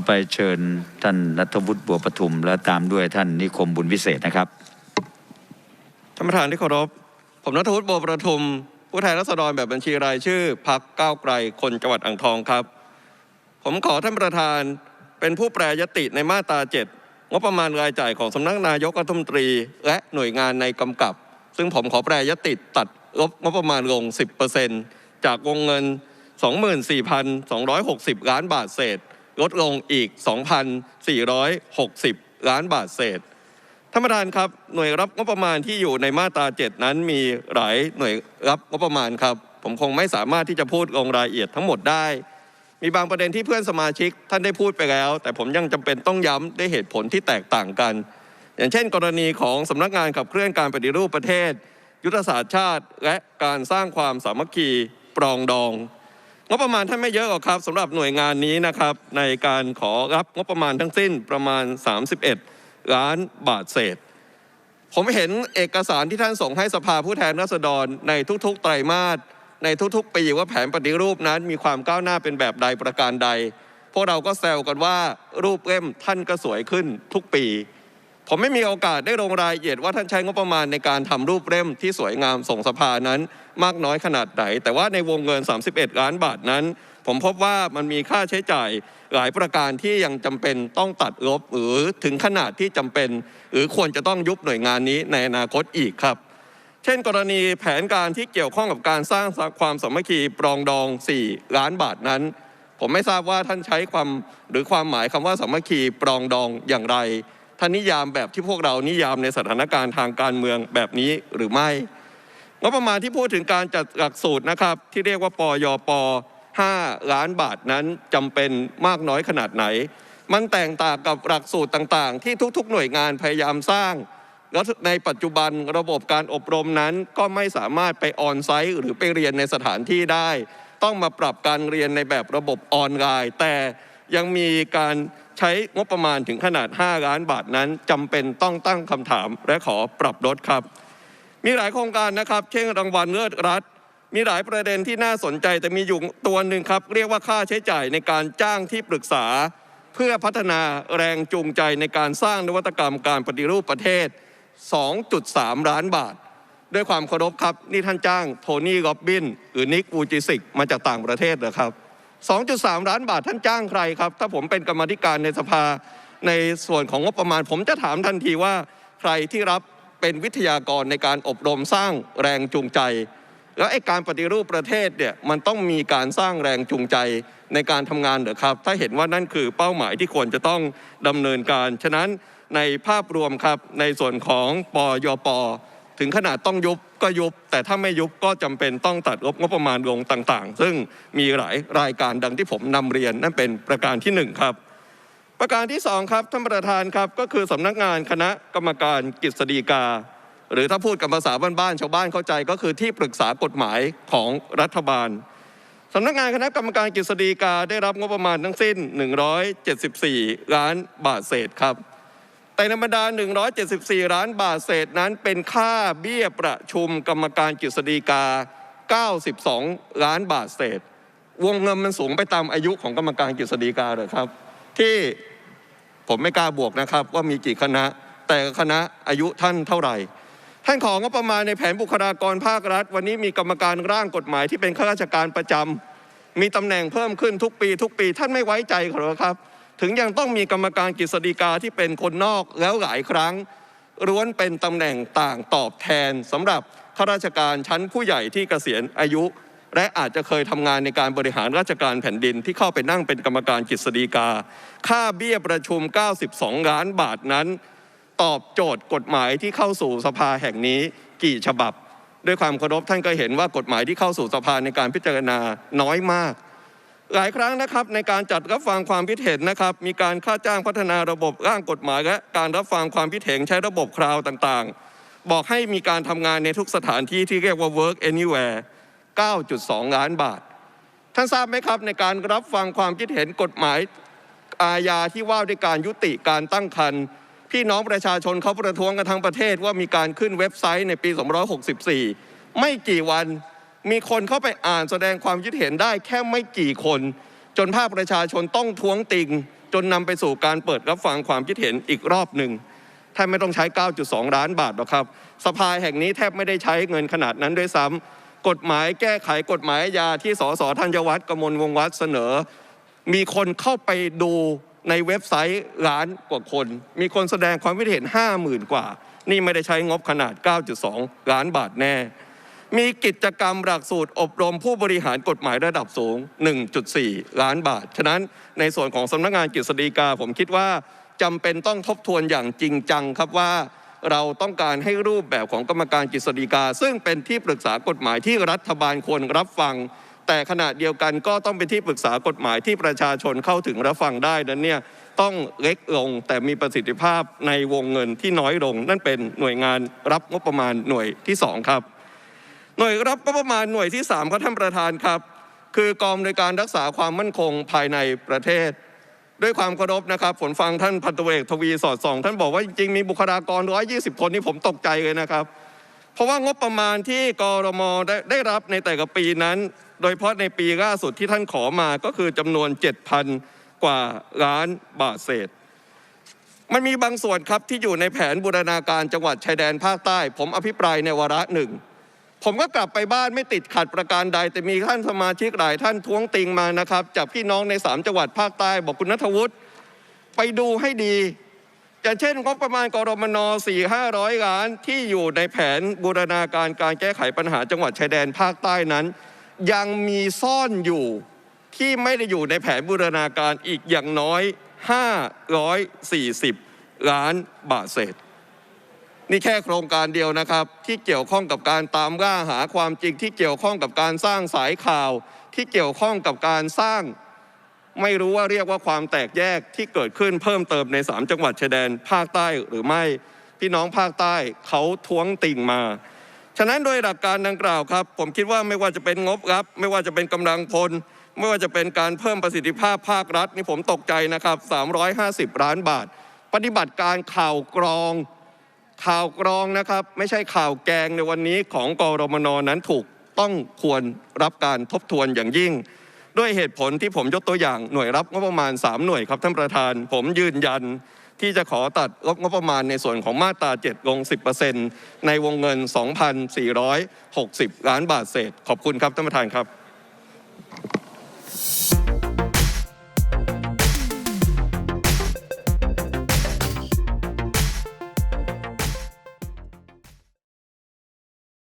ต่อไปเชิญท่านนัทวุฒิบัวประทุม และตามด้วยท่านนิคมบุญวิเศษนะครับท่านประธานที่เคารพผมนัทวุฒิบัวประทุม ผู้แทนรัษฎรแบบบัญชีรายชื่อพักก้าวไกลคนจังหวัดอ่างทองครับ ผมขอท่านประธานเป็นผู้แปรยติในมาตรา7งบประมาณรายจ่ายของสำนักนายกรัฐมนตรี และหน่วยงานในกำกับ ซึ่งผมขอแปรยติตัดงบงบประมาณลง 10%จากวงเงิน 24,260 ล้านบาทเศษ ลดลงอีก 2,460 ล้านบาทเศษท่านประธานครับหน่วยรับงบประมาณที่อยู่ในมาตรา 7 นั้นมีหลายหน่วยรับงบประมาณครับ ผมคงไม่สามารถที่จะพูดลงรายละเอียดทั้งหมดได้ มีบางประเด็นที่เพื่อนสมาชิกท่านได้พูดไปแล้ว แต่ผมยังจำเป็นต้องย้ำด้วยเหตุผลที่แตกต่างกัน อย่างเช่น กรณีของสำนักงานขับเคลื่อนการปฏิรูปประเทศ ยุทธศาสตร์ชาติ และการสร้างความสามัคคีปรองดอง งบประมาณท่านไม่เยอะหรอกครับสำหรับหน่วยงานนี้นะครับ ในการขอรับงบประมาณทั้งสิ้นประมาณ 31 ล้านบาทเศษ ผมเห็นเอกสารที่ท่านส่งให้สภาผู้แทนราษฎรในทุกๆ ไตรมาสในทุกๆปีว่าแผนปฏิรูปนั้นมีความก้าวหน้าเป็นแบบใดประการใด พวกเราก็แซวกันว่ารูปเล่มท่านก็สวยขึ้นทุกปี ผมไม่มีโอกาสได้ลงรายละเอียดว่าท่านใช้งบประมาณในการทำรูปเล่มที่สวยงามส่งสภานั้นมากน้อยขนาดไหน แต่ว่าในวงเงิน 31 ล้านบาทนั้น ผมพบว่ามันมีค่าใช้จ่ายหลายประการที่ยังจำเป็นต้องตัดลบ หรือถึงขนาดที่จำเป็น หรือควรจะต้องยุบหน่วยงานนี้ในอนาคตอีกครับ เช่น กรณีแผนการที่เกี่ยวข้องกับการสร้างความสามัคคีปรองดอง 4 ล้านบาทนั้น ผมไม่ทราบว่าท่านใช้ความหรือความหมายคำว่าสามัคคีปรองดองอย่างไร ท่านนิยามแบบที่พวกเรานิยามในสถานการณ์ทางการเมืองแบบนี้หรือไม่งบประมาณที่พูดถึงการจัดหลักสูตรนะครับ ที่เรียกว่าปยป5ล้านบาทนั้นจำเป็นมากน้อยขนาดไหน มันแตกต่างกับหลักสูตรต่างๆ ที่ทุกๆ หน่วยงานพยายามสร้างแล้วในปัจจุบันระบบการอบรมนั้นก็ไม่สามารถไปออนไซต์หรือไปเรียนในสถานที่ได้ ต้องมาปรับการเรียนในแบบระบบออนไลน์ แต่ ยังมีการใช้งบประมาณถึงขนาด 5 ล้านบาทนั้นจำเป็นต้องตั้งคำถามและขอปรับลดครับ มีหลายโครงการนะครับ เช่นรางวัลเลิศรัฐ มีหลายประเด็นที่น่าสนใจแต่มีอยู่ตัวหนึ่งครับ เรียกว่าค่าใช้จ่ายในการจ้างที่ปรึกษา เพื่อพัฒนาแรงจูงใจในการสร้างนวัตกรรมการปฏิรูปประเทศ 2.3 ล้านบาท ด้วยความเคารพครับ นี่ท่านจ้างโทนี่ล็อบบิน หรือนิกวูจิสิกมาจากต่างประเทศเหรอครับ 2.3 ล้านบาทท่านจ้างใครครับ ถ้าผมเป็นกรรมธิการในสภาในส่วนของงบประมาณ ผมจะถามทันทีว่าใครที่รับเป็นวิทยากรในการอบรมสร้างแรงจูงใจ แล้วไอ้การปฏิรูปประเทศเนี่ยมันต้องมีการสร้างแรงจูงใจในการทำงานเหรอครับ ถ้าเห็นว่านั่นคือเป้าหมายที่ควรจะต้องดำเนินการ ฉะนั้นในภาพรวมครับในส่วนของปยป ถึงขนาดต้องยุบก็ยุบ แต่ถ้าไม่ยุบก็จำเป็นต้องตัดงบงบประมาณลงต่างๆ ซึ่งมีหลายรายการดังที่ผมนำเรียนนั่นเป็นประการที่หนึ่งครับ ประการที่สองครับท่านประธานครับก็คือสำนักงานคณะกรรมการกฤษฎีกา หรือถ้าพูดกับภาษาบ้านๆชาวบ้านเข้าใจก็คือที่ปรึกษากฎหมายของรัฐบาลสำนักงานคณะกรรมการกฤษฎีกาได้รับงบประมาณทั้งสิ้น 174 ล้านบาทเศษครับ แต่ในบรรดา 174 ล้านบาทเศษนั้นเป็นค่าเบี้ยประชุมกรรมการกฤษฎีกา 92 ล้านบาทเศษ วงเงินมันสูงไปตามอายุของกรรมการกฤษฎีกาเลยครับ ที่ผมไม่กล้าบวกนะครับว่ามีกี่คณะ แต่คณะอายุท่านเท่าไหร่ ท่านของงบประมาณในแผนบุคลากรภาครัฐ วันนี้มีกรรมการร่างกฎหมายที่เป็นข้าราชการประจำมีตำแหน่งเพิ่มขึ้นทุกปี ทุกปี ท่านไม่ไว้ใจเขาหรอครับ ถึงยังต้องมีกรรมการกฤษฎีกาที่เป็นคนนอกแล้วหลายครั้งล้วนเป็นตำแหน่งต่างตอบแทนสำหรับข้าราชการชั้นผู้ใหญ่ที่เกษียณอายุ และอาจจะเคยทำงานในการบริหารราชการแผ่นดินที่เข้าไปนั่งเป็นกรรมการกฤษฎีกา ค่าเบี้ยประชุม 92 ล้านบาทนั้น ตอบโจทย์กฎหมายที่เข้าสู่สภาแห่งนี้กี่ฉบับ ด้วยความเคารพท่านก็เห็นว่ากฎหมายที่เข้าสู่สภาในการพิจารณาน้อยมาก หลายครั้งนะครับในการจัดรับฟังความคิดเห็นนะครับ มีการค่าจ้างพัฒนาระบบร่างกฎหมาย และการรับฟังความคิดเห็นใช้ระบบคราวต่างๆ บอกให้มีการทำงานในทุกสถานที่ที่เรียกว่า work anywhere 9.2 ล้านบาท ท่านทราบไหมครับในการรับฟังความคิดเห็นกฎหมายอาญาที่ว่าด้วยการยุติการตั้งครรภ์พี่น้องประชาชนเขาประท้วงกันทั้งประเทศว่ามีการขึ้นเว็บไซต์ในปี 264 ไม่กี่วัน มีคนเข้าไปอ่านแสดงความคิดเห็นได้แค่ไม่กี่คน จนภาคประชาชนต้องท้วงติง จนนำไปสู่การเปิดรับฟังความคิดเห็นอีกรอบหนึ่งแทบไม่ต้องใช้ 9.2 ล้านบาทหรอกครับ สภาแห่งนี้แทบไม่ได้ใช้เงินขนาดนั้นด้วยซ้ำกฎหมายแก้ไขกฎหมายอาที่สสธัญวัฒน์กมลวงวัฒน์เสนอ มีคนเข้าไปดูในเว็บไซต์ล้านกว่าคน มีคนแสดงความคิดเห็น 50,000 กว่า นี่ไม่ได้ใช้งบขนาด 9.2 ล้านบาทแน่ มีกิจกรรมหลักสูตรอบรมผู้บริหารกฎหมายระดับสูง 1.4 ล้านบาท ฉะนั้นในส่วนของสำนักงานกฤษฎีกาผมคิดว่าจำเป็นต้องทบทวนอย่างจริงจังครับว่าเราต้องการให้รูปแบบของกรรมการกฤษฎีกา ซึ่งเป็นที่ปรึกษากฎหมายที่รัฐบาลควรรับฟัง แต่ขณะเดียวกันก็ต้องเป็นที่ปรึกษากฎหมายที่ประชาชนเข้าถึงรับฟังได้นั้นเนี่ยต้องเล็กลงแต่มีประสิทธิภาพในวงเงินที่น้อยลง นั่นเป็นหน่วยงานรับงบประมาณหน่วยที่สองครับ หน่วยรับงบประมาณหน่วยที่3ครับท่านประธานครับ คือกองในวยการรักษาความมั่นคงภายในประเทศ ด้วยความเคารพนะครับผลฟังท่านพันตำรวกทวีสอดส่อง ท่านบอกว่าจริงๆมีบุคลากร 120 คนนี่ผมตกใจเลยนะครับ เพราะว่างบประมาณที่กรมได้ได้รับในแต่ละปีนั้น โดยเฉพาะในปีล่าสุดที่ท่านขอมาก็คือจำนวน 7,000 กว่าล้านบาทเศษมันมีบางส่วนครับที่อยู่ในแผนบูรณาการจังหวัดชายแดนภาคใต้ ผมอภิปรายในวาระหนึ่ง ผมก็กลับไปบ้านไม่ติดขัดประการใด แต่มีท่านสมาชิกหลายท่านท้วงติงมานะครับจากพี่น้องใน 3 จังหวัดภาคใต้บอกคุณนัทวุฒิไปดูให้ดีอย่างเช่นงบประมาณกรมน4 500ล้านที่อยู่ในแผนบูรณาการการแก้ไขปัญหาจังหวัดชายแดนภาคใต้นั้น ยังมีซ่อนอยู่ที่ไม่ได้อยู่ในแผนบูรณาการอีกอย่างน้อย 540 ล้านบาทเศษ นี่แค่โครงการเดียวนะครับ ที่เกี่ยวข้องกับการตามล่าหาความจริงที่เกี่ยวข้องกับการสร้างสายข่าว ที่เกี่ยวข้องกับการสร้าง ไม่รู้ว่าเรียกว่าความแตกแยกที่เกิดขึ้นเพิ่มเติมใน 3 จังหวัดชายแดนภาคใต้หรือไม่พี่น้องภาคใต้เขาท้วงติ่งมาฉะนั้นโดยหลักการดังกล่าวครับ ผมคิดว่าไม่ว่าจะเป็นงบรับ ไม่ว่าจะเป็นกำลังพล ไม่ว่าจะเป็นการเพิ่มประสิทธิภาพภาครัฐนี่ผมตกใจนะครับ 350 ล้านบาท ปฏิบัติการข่าวกรอง ข่าวกรองนะครับ ไม่ใช่ข่าวแกงในวันนี้ของกรมนนั้นถูกต้องควรรับการทบทวนอย่างยิ่ง ด้วยเหตุผลที่ผมยกตัวอย่างหน่วยรับงบประมาณ 3 หน่วยครับท่านประธาน ผมยืนยันที่จะขอตัดลดงบประมาณในส่วนของมาตรา 7 ลง 10%ในวงเงิน 2,460 ล้านบาทเศษ ขอบคุณครับท่านประธานครับ